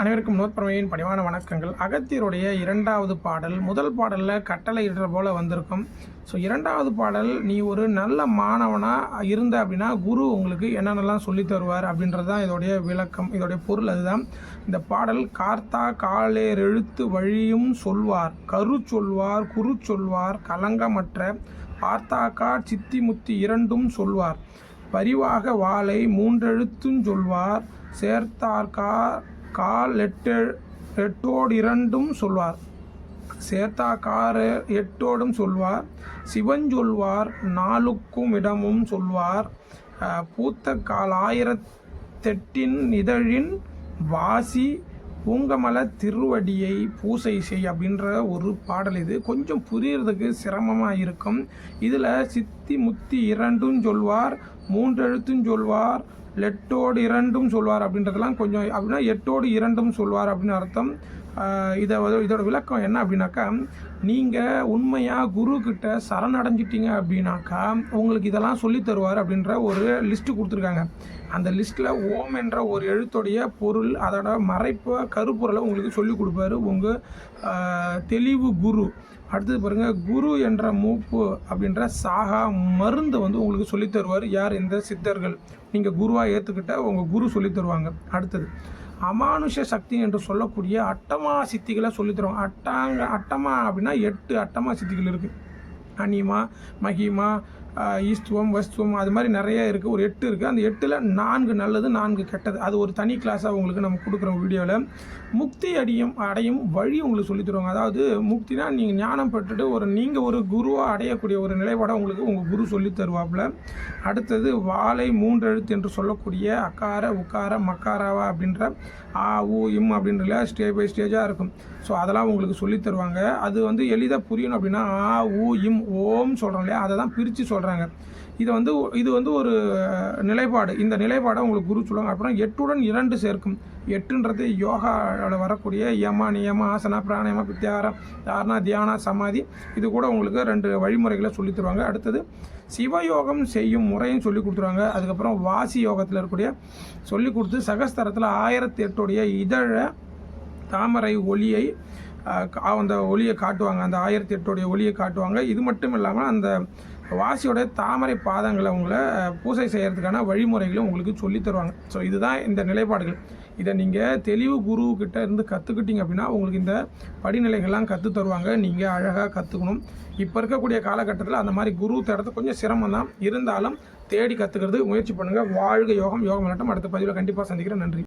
அனைவருக்கும் நோத்பரமையின் பணிவான வணக்கங்கள். அகத்தியருடைய இரண்டாவது பாடல் முதல் பாடலில் கட்டளை இடுற போல் வந்திருக்கும். ஸோ இரண்டாவது பாடல் நீ ஒரு நல்ல மாணவனாக இருந்த அப்படின்னா குரு உங்களுக்கு என்னென்னலாம் சொல்லி தருவார் அப்படின்றது தான் இதோடைய விளக்கம் இதோடைய பொருள் அதுதான். இந்த பாடல் கார்த்தா காலேர் எழுத்து வழியும் சொல்வார் கரு சொல்வார் குரு சொல்வார் கலங்கமற்ற பார்த்தாக்கா சித்தி முத்தி இரண்டும் சொல்வார். பரிவாக வாளை மூன்றெழுத்தும் சொல்வார் சேர்த்தார்கார் கால் எட்டு எட்டோடு இரண்டும் சொல்வார். சேத்தா கார எட்டோடும் சொல்வார். சிவன் சொல்வார் நாளுக்கும் இடமும் சொல்வார். பூத்த கால் ஆயிரத்தெட்டின் இதழின் வாசி பூங்கமல திருவடியை பூசை செய் அப்படின்ற ஒரு பாடல் இது. கொஞ்சம் புரியறதுக்கு சிரமமாக இருக்கும். இதில் சித்தி முத்தி இரண்டும் சொல்வார் மூன்றெழுத்தும் சொல்வார் லெட்டோடு இரண்டும் சொல்வார் அப்படின்றதெல்லாம் கொஞ்சம் அப்படின்னா எட்டோடு இரண்டும் சொல்வார் அப்படின்னு அர்த்தம். இதை வந்து- இதோட விளக்கம் என்ன அப்படின்னாக்கா நீங்கள் உண்மையாக குரு சரணடைஞ்சிட்டிங்க அப்படின்னாக்கா உங்களுக்கு இதெல்லாம் சொல்லி தருவார் அப்படின்ற ஒரு லிஸ்ட்டு கொடுத்துருக்காங்க. அந்த லிஸ்ட்டில் ஓம் என்ற ஒரு எழுத்துடைய பொருள் அதோட மறைப்பு கருப்பொருளை உங்களுக்கு சொல்லி கொடுப்பாரு. உங்கள் தெளிவு குரு. அடுத்தது பாருங்கள் குரு என்ற மூப்பு அப்படின்ற சாகா மருந்து வந்து உங்களுக்கு சொல்லித் தருவார். யார்? இந்த சித்தர்கள். நீங்கள் குருவாக ஏற்றுக்கிட்ட உங்கள் குரு சொல்லித் தருவாங்க. அடுத்தது அமானுஷ சக்தி என்று சொல்லக்கூடிய அட்டமா சித்திகளை சொல்லித் தருவாங்க. அட்டாங்க அட்டமா அப்படின்னா எட்டு அட்டமா சித்திகள் இருக்குது அனிமா மகிமா ஈஸ்துவம் வஸ்துவம் அது மாதிரி நிறைய இருக்குது ஒரு எட்டு இருக்குது அந்த எட்டில் நான்கு நல்லது நான்கு கெட்டது. அது ஒரு தனி கிளாஸாக உங்களுக்கு நம்ம கொடுக்குறோம் வீடியோவில் முக்தி அடையும் அடையும் வழி உங்களுக்கு சொல்லித் தருவாங்க. அதாவது முக்தினா நீங்கள் ஞானம் பெற்றுட்டு ஒரு நீங்கள் ஒரு குருவாக அடையக்கூடிய ஒரு நிலைப்பாடாக உங்களுக்கு உங்கள் குரு சொல்லித் தருவாப்புல. அடுத்தது வாழை மூன்றெழுத்து என்று சொல்லக்கூடிய அக்கார உக்கார மக்காராவா அப்படின்ற ஆ ஊ இம் அப்படின்ற ஸ்டேஜ் பை ஸ்டேஜாக இருக்கும். ஸோ அதெல்லாம் உங்களுக்கு சொல்லி தருவாங்க. அது வந்து எளிதாக புரியணும் அப்படின்னா ஆ ஊ இம் ஓம் சொல்கிறோம் இல்லையா? அதை தான் பிரித்து சொல்கிறாங்க இதை வந்து இது வந்து ஒரு நிலைப்பாடு. இந்த நிலைப்பாடை உங்களுக்கு குரு சொல்லுவாங்க. அப்புறம் எட்டுடன் இரண்டு சேர்க்கும். எட்டுன்றது யோகாவில் வரக்கூடிய யமா நியம ஆசனா பிராணயம பித்தியாரம் தாரணா தியானா சமாதி. இது கூட உங்களுக்கு ரெண்டு வழிமுறைகளை சொல்லித் தருவாங்க. அடுத்தது சிவயோகம் செய்யும் முறையும் சொல்லி கொடுத்துருவாங்க. அதுக்கப்புறம் வாசி யோகத்தில் இருக்கக்கூடிய சொல்லி கொடுத்து சகஸ்தரத்தில் ஆயிரத்தி எட்டுடைய இதழை தாமரை ஒளியை அந்த ஒளியை காட்டுவாங்க. அந்த ஆயிரத்தி எட்டுடைய ஒளியை காட்டுவாங்க. இது மட்டும் இல்லாமல் அந்த வாசியோட தாமரை பாதங்களை உங்களை பூசை செய்கிறதுக்கான வழிமுறைகளும் உங்களுக்கு சொல்லித் தருவாங்க. ஸோ இதுதான் இந்த நிலைப்பாடுகள். இதை நீங்கள் தெளிவு குருக்கிட்ட இருந்து கற்றுக்கிட்டீங்க அப்படின்னா உங்களுக்கு இந்த படிநிலைகள்லாம் கற்றுத் தருவாங்க. நீங்கள் அழகாக கற்றுக்கணும் இப்போ இருக்கக்கூடிய காலகட்டத்தில் அந்த மாதிரி குரு தேடுறது கொஞ்சம் சிரமம் தான் இருந்தாலும் தேடி கற்றுக்கிறது முயற்சி பண்ணுங்கள் வாழ்க யோகம் யோகம் விளாட்டம் அடுத்த பதிவில் கண்டிப்பாக சந்திக்கிறேன். நன்றி.